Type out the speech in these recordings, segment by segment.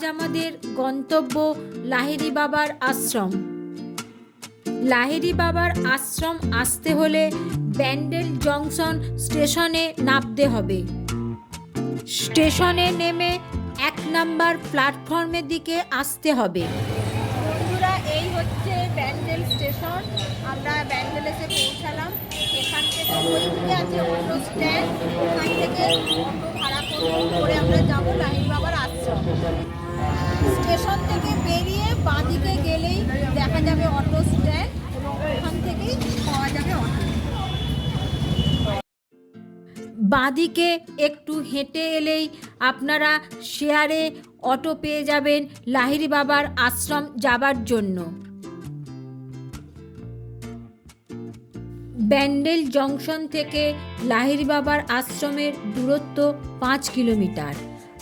আজ আমাদের গন্তব্য লাহিড়ি বাবার আশ্রম। লাহিড়ি বাবার আশ্রম আসতে হলে ব্যান্ডেল জংশন স্টেশনে নামতে হবে। স্টেশনে নেমে এক নাম্বার প্ল্যাটফর্মের দিকে আসতে হবে। বন্ধুরা, এই হচ্ছে ব্যান্ডেল স্টেশন। আমরা ব্যান্ডেল এসে পৌঁছালাম। এখান থেকে ওই দিকে আছে অটো স্ট্যান্ড। ওখান থেকে অটো ভাড়া করে আমরা যাব লাহিড় বাবার আশ্রম। স্টেশন থেকে বেরিয়ে বাঁদিকে গেলেই দেখা যাবে অটো স্ট্যান্ড ওখান থেকেই পাওয়া যাবে অটো। বাঁদিকে একটু হেঁটে এলেই আপনারা শেয়ারে অটো পেয়ে যাবেন লাহিড়ি বাবার আশ্রম যাবার জন্য। ব্যান্ডেল জংশন থেকে লাহিড়ি বাবার আশ্রমের দূরত্ব পাঁচ কিলোমিটার।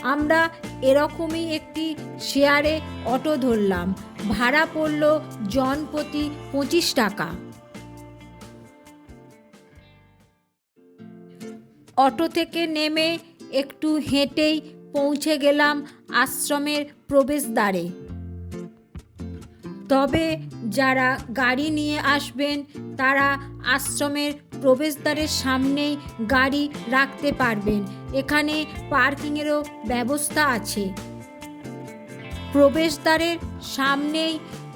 আমরা এরকমই একটি শেয়ারে অটো ধরলাম। ভাড়া পড়ল জন প্রতি পঁচিশ টাকা। অটো থেকে নেমে একটু হেঁটেই পৌঁছে গেলাম আশ্রমের প্রবেশদ্বারে। তবে যারা গাড়ি নিয়ে আসবেন, তারা আশ্রমের প্রবেশদ্বারের সামনেই গাড়ি রাখতে পারবেন। এখানে পার্কিংয়েরও ব্যবস্থা আছে। প্রবেশদ্বারের সামনেই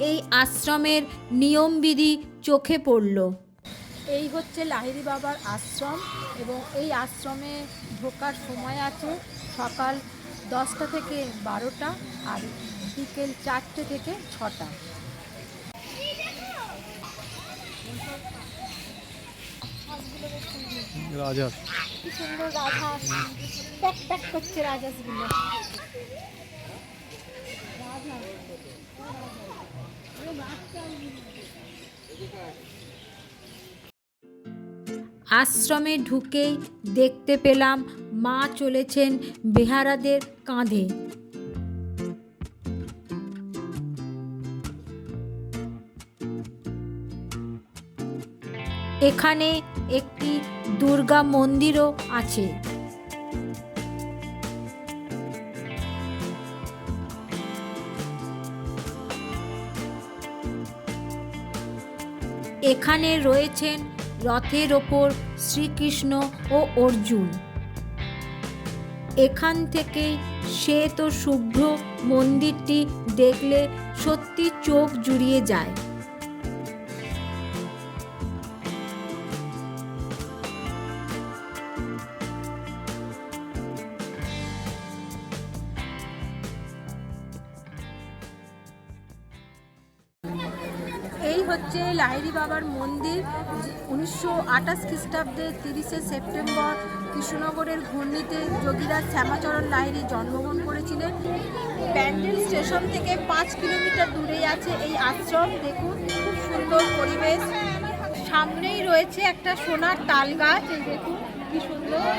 এই আশ্রমের নিয়মবিধি চোখে পড়ল। এই হচ্ছে লাহিড়ি বাবার আশ্রম এবং এই আশ্রমে ঢোকার সময় আছে সকাল দশটা থেকে বারোটা আর বিকেল চারটে থেকে ছটা। রাজার কি সুন্দর রাজহাঁস করছে রাজহাঁসগুলো আশ্রমে ঢুকেই দেখতে পেলাম মা চলেছেন বেহারাদের কাঁধে। এখানে একটি দুর্গা মন্দিরও আছে। এখানে রয়েছেন রথের ওপর শ্রীকৃষ্ণ ও অর্জুন। এখান থেকে শ্বেত শুভ্র মন্দিরটি দেখলে সত্যি চোখ জুড়িয়ে যায়। হচ্ছে লাহিড়ি বাবার মন্দির, উনিশশো আঠাশ খ্রিস্টাব্দে তিরিশে সেপ্টেম্বর কৃষ্ণনগরের ঘূর্ণিতে যোগীরাজ শ্যামাচরণ লাহিড়ি জন্মগ্রহণ করেছিলেন। ব্যান্ডেল স্টেশন থেকে পাঁচ কিলোমিটার দূরেই আছে এই আশ্রম। দেখুন, খুব সুন্দর পরিবেশ। সামনেই রয়েছে একটা সোনার তাল গাছ। দেখুন, কি সুন্দর।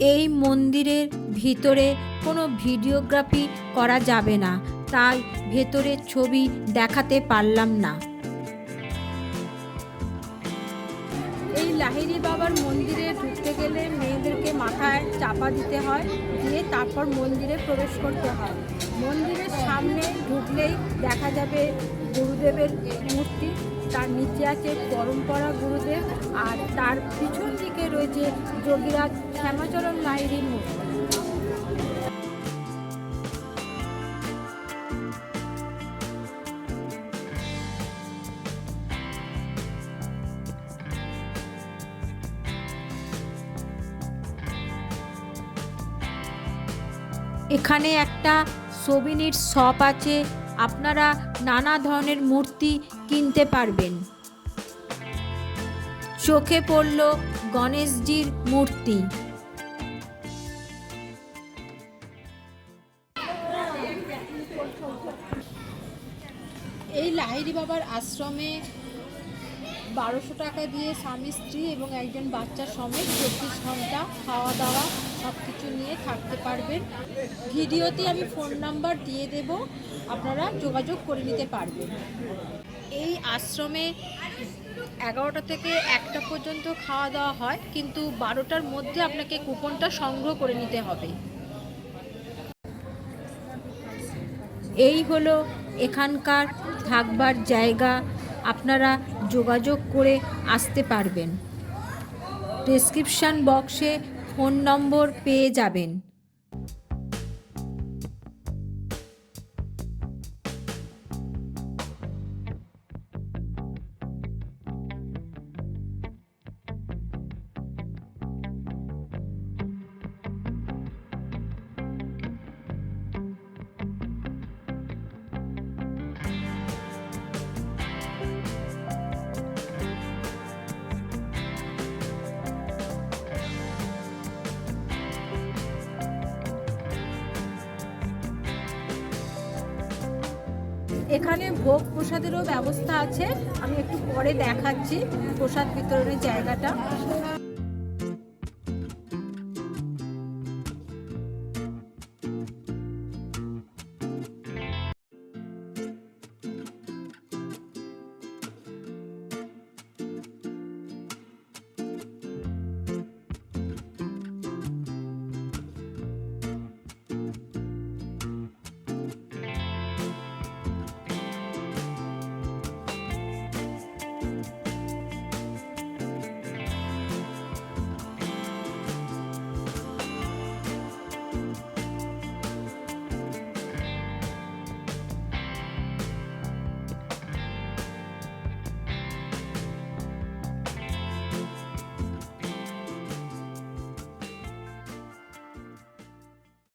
এই মন্দিরের ভিতরে কোনো ভিডিওগ্রাফি করা যাবে না। তাই ভেতরের ছবি দেখাতে পারলাম না। লাহিড়ি বাবার মন্দিরে ঢুকতে গেলে মেয়েদেরকে মাথায় চাপা দিতে হয়, দিয়ে তারপর মন্দিরে প্রবেশ করতে হয়। মন্দিরের সামনে ঢুকলেই দেখা যাবে গুরুদেবের মূর্তি, তার নিচে আছে পরম্পরা গুরুদেব, আর তার পিছন দিকে রয়েছে যোগীরাজ শ্যামাচরণ লাহিড়ির মূর্তি। এখানে একটা সোবিনির শপ আছে, আপনারা নানা ধরনের মূর্তি কিনতে পারবেন। চোখে পড়ল গণেশজির মূর্তি। এই লাহিড়ি বাবার আশ্রমে বারোশো টাকা দিয়ে স্বামী, স্ত্রী এবং একজন বাচ্চা সমেত চব্বিশ ঘণ্টা খাওয়া দাওয়া সব কিছু নিয়ে থাকতে পারবেন। ভিডিওতে আমি ফোন নাম্বার দিয়ে দেব, আপনারা যোগাযোগ করে নিতে পারবেন। এই আশ্রমে এগারোটা থেকে একটা পর্যন্ত খাওয়া দাওয়া হয়, কিন্তু বারোটার মধ্যে আপনাকে কুপনটা সংগ্রহ করে নিতে হবে। এই হলো এখানকার থাকবার জায়গা। আপনারা যোগাযোগ করে আসতে পারবেন। ডেসক্রিপশান বক্সে ফোন নম্বর পেয়ে যাবেন। এখানে ভোগ প্রসাদেরও ব্যবস্থা আছে। আমি একটু পরে দেখাচ্ছি প্রসাদ বিতরণের জায়গাটা।